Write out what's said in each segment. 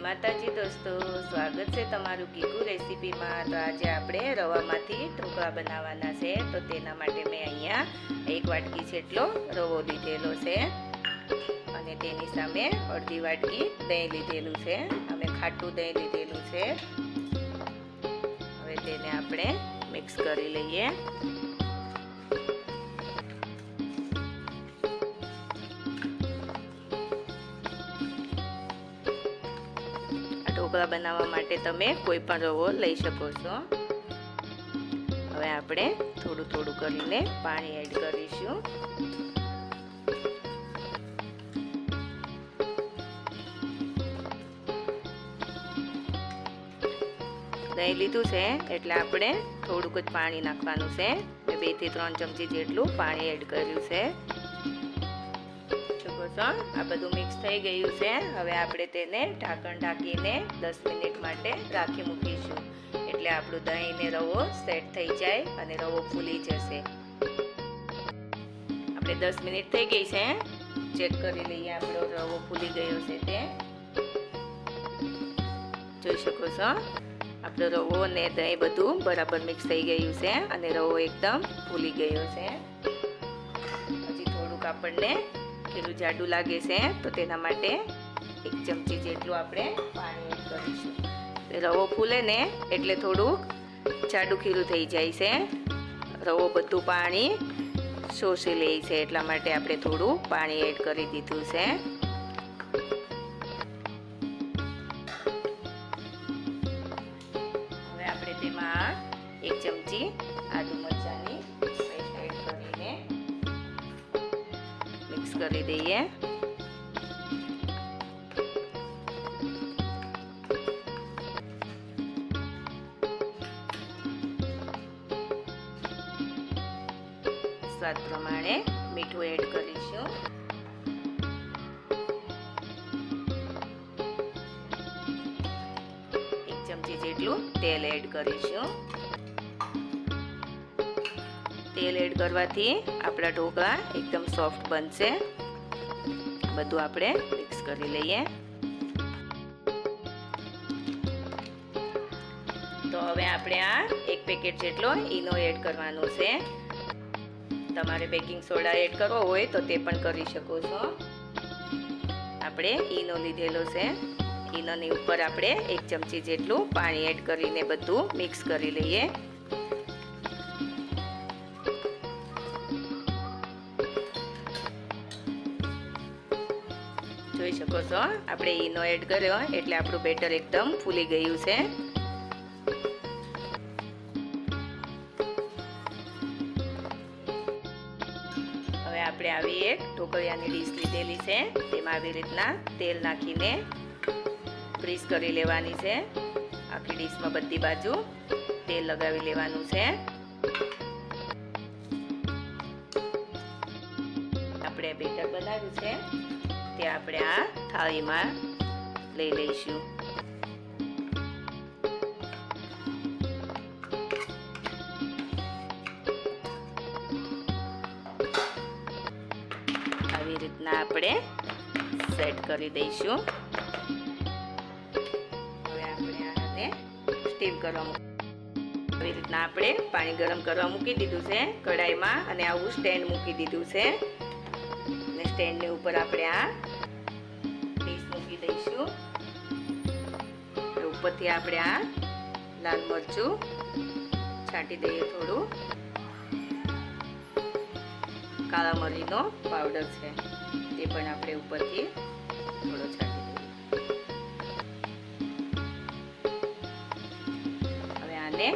માતાજી દોસ્તો, સ્વાગત છે તમારું કીકુ રેસીપીમાં. તો આજે આપણે રવામાંથી ઢોકળા બનાવવાના છે. તો તેના માટે મેં અહીંયા એક વાટકી જેટલો રવો લીધેલો છે અને તેની સામે અડધી વાટકી દહીં લીધેલું છે. અમે ખાટું દહીં લીધેલું છે. હવે તેને આપણે મિક્સ કરી લઈએ. ઢોકળા બનાવવા માટે તમે કોઈ પણ રવો લઈ શકો છો. હવે આપણે થોડું થોડું કરીને પાણી એડ કરીશું. દહીં લીધું છે એટલે આપણે થોડુંક જ પાણી નાખવાનું છે. બેથી ત્રણ ચમચી જેટલું પાણી એડ કર્યું છે. છો આ બધું મિક્સ થઈ ગયું છે. હવે આપણે તેને ઢાંકણ ઢાંકીને દસ મિનિટ માટે રાખી મૂકીશું. એટલે આપણું દહીં ને રવો સેટ થઈ જાય અને રવો ફૂલી જશે. આપણે દસ મિનિટ થઈ ગઈ છે. ચેક કરી લઈએ આપણો રવો ફૂલી ગયો છે તે. જોઈ શકો છો? આપણો રવો ને દહીં બધું બરાબર મિક્સ થઈ ગયું છે અને રવો એકદમ ફૂલી ગયો છે. હજી થોડુંક આપણને પેલું જાડું લાગે છે, તો તેના માટે એક ચમચી જેટલું આપણે પાણી એડ કરીશું. રવો ફૂલે ને એટલે થોડુંક જાડું ખીરું થઈ જાય છે. રવો બધું પાણી શોષી લે છે, એટલા માટે આપણે થોડું પાણી એડ કરી દીધું છે. હવે આપણે તેમાં એક ચમચી આદુ મરચાંની કરી દઈએ. સ્વાદ પ્રમાણે મીઠું એડ કરીશું. એક ચમચી જેટલું તેલ એડ કરીશું. તેલ એડ કરવાથી આપણા ઢોકળા એકદમ સોફ્ટ બનશે. બધું આપણે મિક્સ કરી લઈએ. તો હવે આપણે આ એક પેકેટ જેટલો ઈનો એડ કરવાનો છે. તમારે બેકિંગ સોડા એડ કરવો હોય તો તે પણ કરી શકો છો. આપણે ઈનો લીધેલો છે. ઈનોની ઉપર આપણે એક ચમચી જેટલું પાણી એડ કરીને બધું મિક્સ કરી લઈએ. શકો છો આપણે ઈનો એડ કર્યો એટલે આપણું બેટર એકદમ ફૂલી ગયું છે. હવે આપણે આવી એક ઢોકળિયાની ડીશ લીધેલી છે. તેમાં આવી રીતના તેલ નાખીને ગ્રીસ કરી લેવાની છે. આખી ડીશમાં બધી બાજુ તેલ લગાવી લેવાનું છે. આપણે બેટર બનાવ્યું છે. તે આપણે આ થાળીમાં લઈ લઈશું. આવી રીતના આપણે સેટ કરી દઈશું. હવે આપણે આને સ્ટીમ કરવા આવી રીતના આપણે પાણી ગરમ કરવા મૂકી દીધું છે કઢાઈમાં અને આવું સ્ટેન્ડ મૂકી દીધું છે. સ્ટેન્ડની ઉપર આપણે આ ડીશ મૂકી દઈશું. ઉપરથી આપણે આ લાલ મરચું છાંટી દઈએ થોડું. કાળા મરીનો પાવડર છે, તે પણ આપણે ઉપરથી થોડો છાંટી દઈએ. હવે આને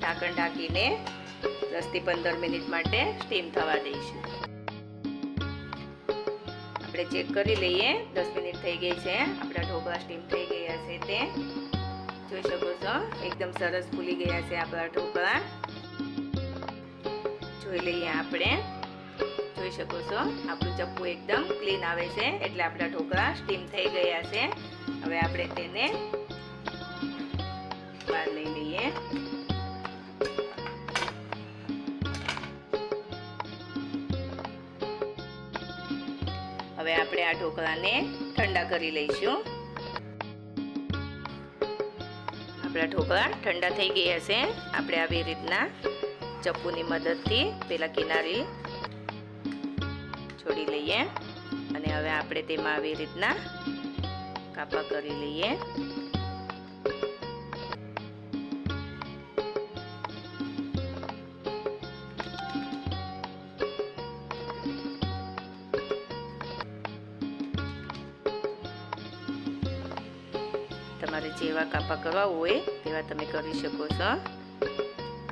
ઢાંકણ ઢાંકીને દસથી પંદર મિનિટ માટે સ્ટીમ થવા દઈશું. આપણે ચેક કરી લઈએ. દસ મિનિટ થઈ ગઈ છે. આપણા ઢોકળા સ્ટીમ થઈ ગયા છે તે. જોઈ શકો છો? એકદમ સરસ ફૂલી ગયા છે આપણા ઢોકળા જોઈ લઈએ આપણે. જોઈ શકો છો? આપણું ચપ્પુ એકદમ ક્લીન આવે છે. એટલે આપણા ઢોકળા સ્ટીમ થઈ ગયા છે. હવે આપણે તેને બહાર લઈ લઈએ. હવે આપણે આ ઢોકળાને ઠંડા કરી લઈશું. આપણા ઢોકળા ઠંડા થઈ ગયા છે. આપણે આવી રીતના ચપ્પુની મદદથી પેલા કિનારી છોડી લઈએ અને હવે આપણે તેમાં આવી રીતના કાપા કરી લઈએ. તમારે જેવા કાપા કરવા હોય તેવા તમે કરી શકો છો.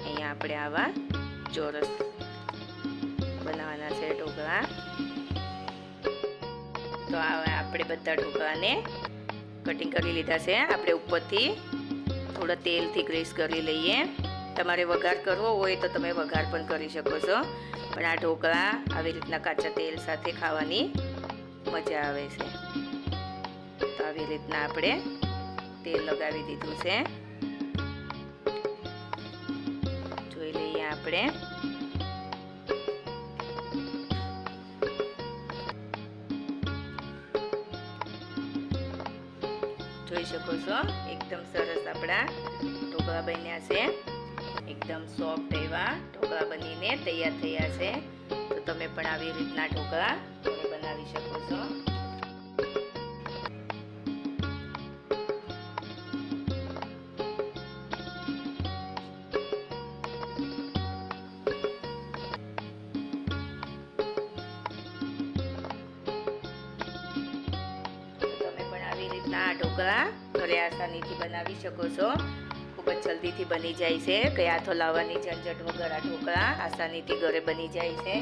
અહીંયા આપણે આવા ચોરસ બનાવવાના છે ઢોકળા. તો આપણે બધા ઢોકળાને કટિંગ કરી લીધા છે. આપણે ઉપરથી થોડા તેલથી ગ્રેસ કરી લઈએ. તમારે વઘાર કરવો હોય તો તમે વઘાર પણ કરી શકો છો. પણ આ ઢોકળા આવી રીતના કાચા તેલ સાથે ખાવાની મજા આવે છે. તો આવી રીતના આપણે તેલ લગાવી દીધું છે. જોઈ લઈએ આપણે. જોઈ શકો છો, એકદમ સરસ આપણા ઢોકળા બન્યા છે. એકદમ સોફ્ટ એવા ઢોકળા બનીને તૈયાર થયા છે. તો તમે પણ આવી રીતના ઢોકળા બનાવી શકો છો. રીતના આ ઢોકળા ઘરે આસાનીથી બનાવી શકો છો. ખૂબ જ જલ્દીથી બની જાય છે. કઈ હાથો લાવવાની ઝંઝટ વગર આ ઢોકળા આસાનીથી ઘરે બની જાય છે.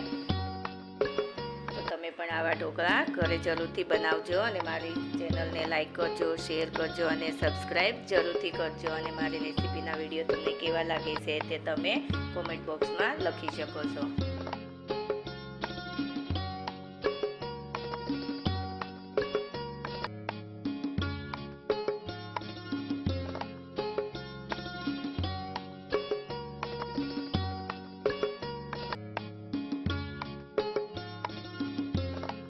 તો તમે પણ આવા ઢોકળા ઘરે જરૂરથી બનાવજો અને મારી ચેનલને લાઈક કરજો, શેર કરજો અને સબસ્ક્રાઈબ જરૂરથી કરજો અને મારી રેસીપીના વીડિયો તમને કેવા લાગે છે તે તમે કોમેન્ટ બોક્સમાં લખી શકો છો.